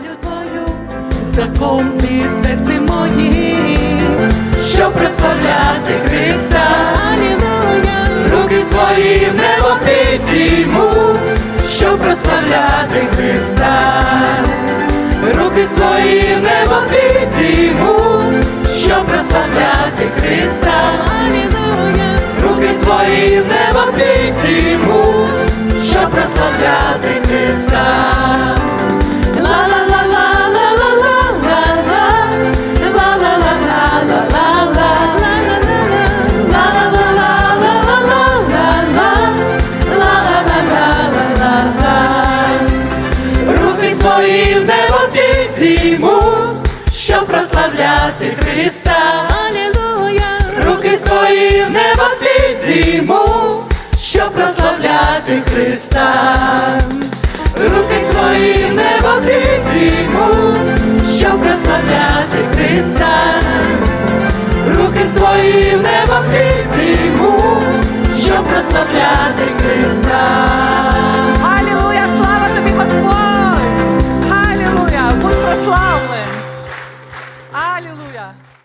волю твою, закон ти в серці моїм, щоб прославляти Христа. Руки свої в небо підійму, щоб прославляти Христа. Руки свої в небо підійму, щоб прославляти Христа. Руки свої в небо підійму, щоб прославляти Христа. В небо підійму, щоб прославляти Христа. Руки свої в небо підійму, щоб прославляти Христа. Руки свої в небо підійму, щоб прославляти Христа. Руки свої в небо підійму, Aleluia.